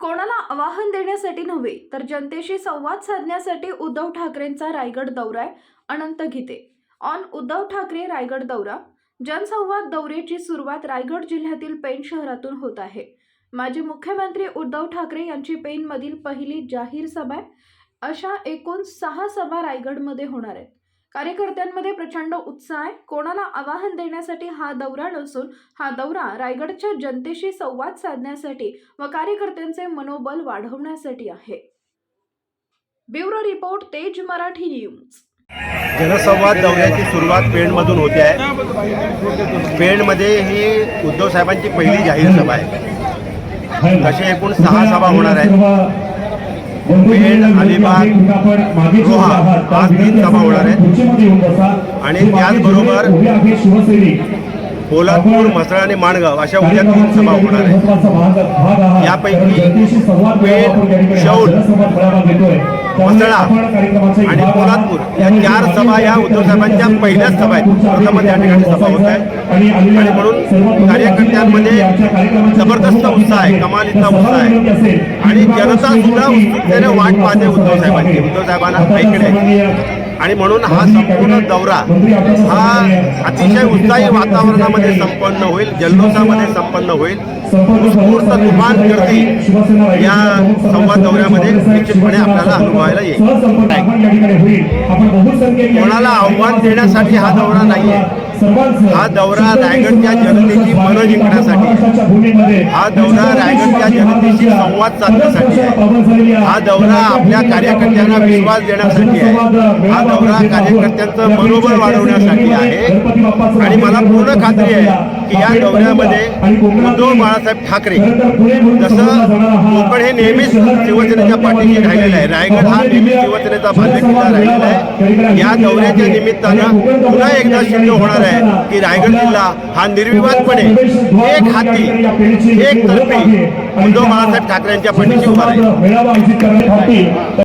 कोणाला आवाहन देण्यासाठी नव्हे तर जनतेशी संवाद साधण्यासाठी उद्धव ठाकरेंचा रायगड दौरा आहे अनंत गीते. ऑन उद्धव ठाकरे रायगड दौरा. जनसंवाद दौऱ्याची सुरुवात रायगड जिल्ह्यातील पेण शहरातून होत आहे. माजी मुख्यमंत्री उद्धव ठाकरे यांची पेणमधील पहिली जाहीर सभा आहे. अशा एकूण सहा सभा रायगडमध्ये होणार आहेत. कार्यकर्त्यांमध्ये प्रचंड उत्साह आहे. कोणाला आवाहन देण्यासाठी हा दौरा नसून हा दौरा रायगडच्या जनतेशी संवाद साधण्यासाठी व कार्यकर्त्यांचे मनोबल वाढवण्यासाठी आहे. ब्युरो रिपोर्ट तेज मराठी न्यूज. जनसंवाद दौऱ्याची सुरुवात पेणमधून होते आहे. पेणमध्ये ही उद्धव साहेबांची पहिली जाहीर सभा आहे. तसे एकूण सहा सभा होणार आहेत. पेण, अलिबाग, रोहा आज तीन सभा होणार आहेत. आणि त्याचबरोबर पोलादपूर म्हसळ आणि माणगाव अशा उद्या तीन सभा होणार आहेत. यापैकी पेण, शौल, म्हसळा आणि पोलादपूर या चार सभा या उद्धव साहेबांच्या पहिल्याच सभा आहेत. प्रथमच या ठिकाणी सभा होत आहे. आणि म्हणून कार्यकर्त्यांमध्ये जबरदस्त उत्साह आहे कमालीचा उत्साह आहे. आणि जनता सुद्धा उत्सुकतेने वाट पाहते उद्धव साहेबांची. उद्धव साहेबांना ऐकणे आणि म्हणून हा संपूर्ण दौरा हा अतिशय उत्साही वातावरणामध्ये संपन्न होईल जल्लोषामध्ये संपन्न होईल. उत्स्फूर्त तुफान गर्दी या संवाद दौऱ्यामध्ये निश्चितपणे आपल्याला अनुभवायला येईल. कोणाला आव्हान देण्यासाठी हा दौरा नाहीये. हा दौरा रायगडच्या जनतेची मनं जिंकण्यासाठी. हा दौरा रायगडच्या जनतेशी संवाद साधण्यासाठी. आहे हा दौरा आपल्या कार्यकर्त्यांना विश्वास देण्यासाठी आहे. हा दौरा कार्यकर्त्यांचं मनोबल वाढवण्यासाठी आहे. आणि मला पूर्ण खात्री आहे की या दौऱ्यामध्ये उद्धव बाळासाहेब ठाकरे जसं कोकण हे नेहमीच शिवसेनेच्या पाठीशी राहिलेलं आहे. रायगड हा नेहमीच शिवसेनेचा बालेकिल्ला राहिलेला आहे. या दौऱ्याच्या निमित्तानं पुन्हा एकदा सिद्ध होणार आहे की रायगड जिल्हा हा निर्विवादपणे एक हाती एक तर्फी उद्धव बाळासाहेब ठाकरेंच्या उभा राहील करण्यासाठी